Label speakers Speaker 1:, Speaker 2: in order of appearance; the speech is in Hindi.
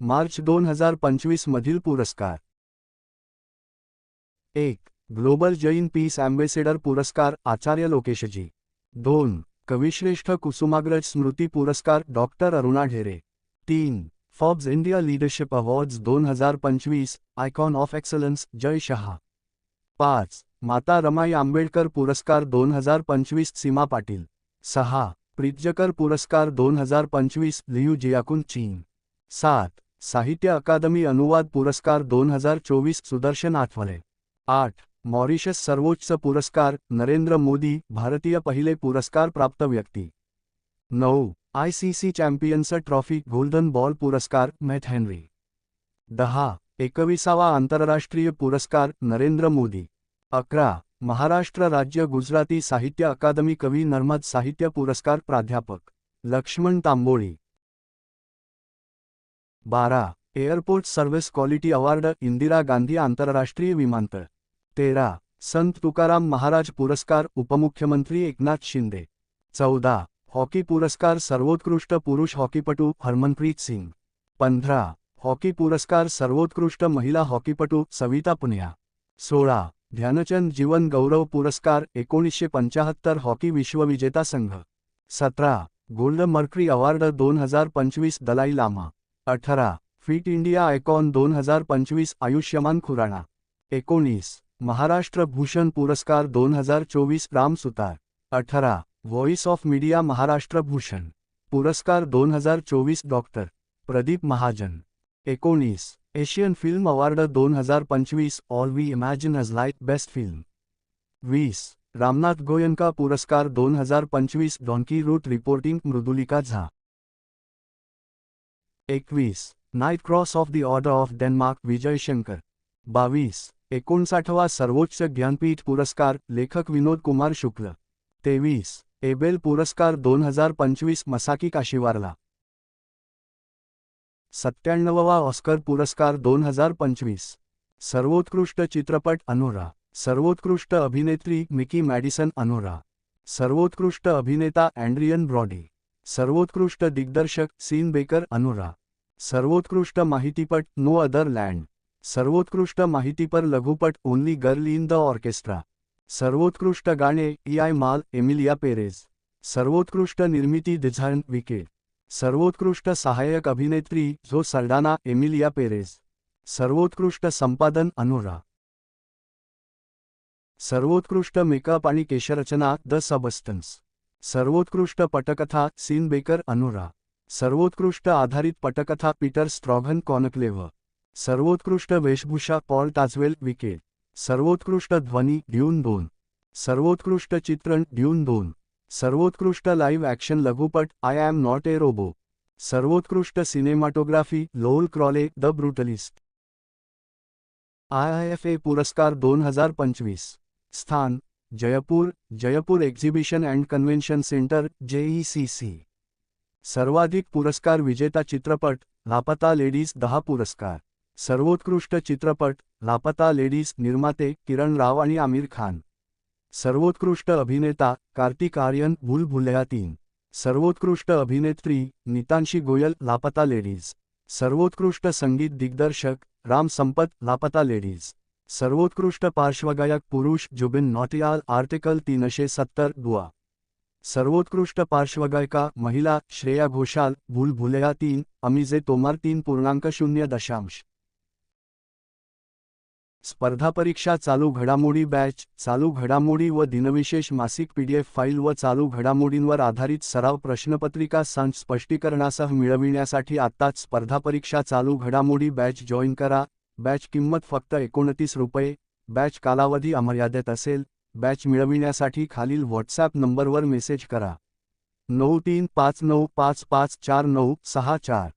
Speaker 1: मार्च दोन हज़ार पंचवीस मधील पुरस्कार. एक, ग्लोबल जैन पीस अँबेसेडर पुरस्कार, आचार्य लोकेशजी. दोन, कविश्रेष्ठ कुसुमाग्रज स्मृती पुरस्कार, डॉक्टर अरुणा ढेरे. तीन, फॉब्स इंडिया लीडरशिप अवॉर्ड्स दोन हज़ार पंचवीस, आयकॉन ऑफ़ एक्सलन्स, जय शहा. पाच, माता रमाई आंबेडकर पुरस्कार, दोन हज़ार पंचवीस, सीमा पाटील. सहा प्रित्यकर पुरस्कार, दोन हज़ार पंचवीस, लियू जियाकुन चीन. सात साहित्य अकादमी अनुवाद पुरस्कार दोन हजार चोवीस सुदर्शन आठवले. आठ. मॉरिशस सर्वोच्च पुरस्कार नरेंद्र मोदी भारतीय पहिले पुरस्कार प्राप्त व्यक्ती. नऊ. I C C champions trophy golden ball पुरस्कार मॅथ हेनरी. दहा. एकविसावा आंतरराष्ट्रीय पुरस्कार नरेंद्र मोदी. अकरा. महाराष्ट्र राज्य गुजराती साहित्य अकादमी कवी नर्मद साहित्य पुरस्कार प्राध्यापक. लक्ष्मण तांबोळी. बारा airport service quality award Indira Gandhi आंतरराष्ट्रीय विमानतळ. तेरा संत तुकाराम महाराज पुरस्कार उपमुख्यमंत्री एकनाथ शिंदे. चौदा हॉकी पुरस्कार सर्वोत्कृष्ट पुरुष हॉकीपटू हरमनप्रीत सिंग. पंधरा हॉकी पुरस्कार सर्वोत्कृष्ट महिला हॉकीपटू सविता पुनिया. सोळा ध्यानचंद जीवन गौरव पुरस्कार एकोणीसशे पंचाहत्तर हॉकी विश्वविजेता संघ. सतरा गोल्ड मर्क्री अवॉर्ड दोन हजार पंचवीस दलाई लामा. अठरा. फिट इंडिया आयकॉन दोन हज़ार पंचवीस आयुष्यमान खुराणा. एकोणीस. महाराष्ट्र भूषण पुरस्कार दोन हज़ार चोवीस राम सुतार. अठरा. Voice of media Maharashtra Bhushan. पुरस्कार दोन हज़ार चोवीस डॉक्टर. प्रदीप महाजन. एकोणीस. एशियन फ़िल्म अवॉर्ड दोन हज़ार पंचवीस all we imagine as light best film. वीस. रामनाथ गोयंका पुरस्कार दोन हज़ार पंचवीस donkey route reporting Mridulika Jha. एकवीस knight cross of the order of Denmark Vijay Shankar बावीस, एकोणसाठवा सर्वोच्च ज्ञानपीठ पुरस्कार, लेखक विनोद कुमार शुक्ल. तेवीस, एबेल पुरस्कार दोन हज़ार पंचवीस, मसाकी काशीवारला. सत्त्याण्णववा ऑस्कर पुरस्कार दोन हज़ार पंचवीस. सर्वोत्कृष्ट चित्रपट अनोरा. सर्वोत्कृष्ट अभिनेत्री मिकी मॅडिसन अनोरा. सर्वोत्कृष्ट अभिनेता अँड्रियन ब्रॉडी. सर्वोत्कृष्ट दिग्दर्शक सीन बेकर अनुरा सर्वोत्कृष्ट माहितीपट नो अदर लँड. सर्वोत्कृष्ट माहितीपर लघुपट only girl in the orchestra. सर्वोत्कृष्ट गाणे ई आय माल, एमिलिया पेरेज. सर्वोत्कृष्ट निर्मिती डिझाईन विकेट सर्वोत्कृष्ट सहाय्यक अभिनेत्री झो सल्डाना एमिलिया पेरेज. सर्वोत्कृष्ट संपादन अनुरा सर्वोत्कृष्ट मेकअप आणि केशरचना द सबस्टन्स. सर्वोत्कृष्ट पटकथा सीन बेकर अनुरा. सर्वोत्कृष्ट आधारित पटकथा, पीटर स्ट्रॉघन कॉनक्लेव्ह. सर्वोत्कृष्ट वेशभूषा, पॉल टाचवेल विकेट सर्वोत्कृष्ट ध्वनी, ड्यून दोन. सर्वोत्कृष्ट चित्रण, ड्यून दोन. सर्वोत्कृष्ट लाईव्ह ॲक्शन, लघुपट, I am not a robot. सर्वोत्कृष्ट cinematography, Lol Crawley, the Brutalist. I F A पुरस्कार दोन हज़ार पंचवीस. स्थान Jaipur, Jaipur exhibition and convention centre JECC सर्वाधिक पुरस्कार विजेता चित्रपट, लापता लेडीज़ दहा पुरस्कार. सर्वोत्कृष्ट चित्रपट, लापता लेडीज़ निर्माते किरण राव आणि आमिर खान. सर्वोत्कृष्ट अभिनेता, कार्तिक आर्यन, भूलभुलया तीन. सर्वोत्कृष्ट अभिनेत्री, नितांशी गोयल, लापता लेडीज़. सर्वोत्कृष्ट संगीत दिग्दर्शक, राम संपत, लापता लेडीज़. सर्वोत्कृष्ट पार्श्वगायक पुरुष जुबिन नॉटियाल आर्टिकल तीनशे सत्तर दुआ। सर्वोत्कृष्ट पार्श्वगायिका महिला श्रेया घोषाल भूलभुलया तीन, अमिजे तोमार तीन पूर्णांक शून्य दशांश। स्पर्धा परीक्षा चालू घडामोडी बॅच, चालू घडामोडी व दिनविशेष मासिक पीडीएफ फाईल व चालू घडामोडींवर आधारित सराव प्रश्नपत्रिका संच स्पष्टीकरणासह मिळविण्यासाठी आत्ताच स्पर्धा परीक्षा चालू घडामोडी बॅच जॉईन करा बॅच किंमत फक्त एकोणतीस रुपये बॅच कालावधी अमर्यादित असेल बॅच मिळविण्यासाठी खालील व्हॉट्सॲप नंबरवर मेसेज करा. नऊ तीन पाच नऊ पाच पाच चार नऊ सहा चार.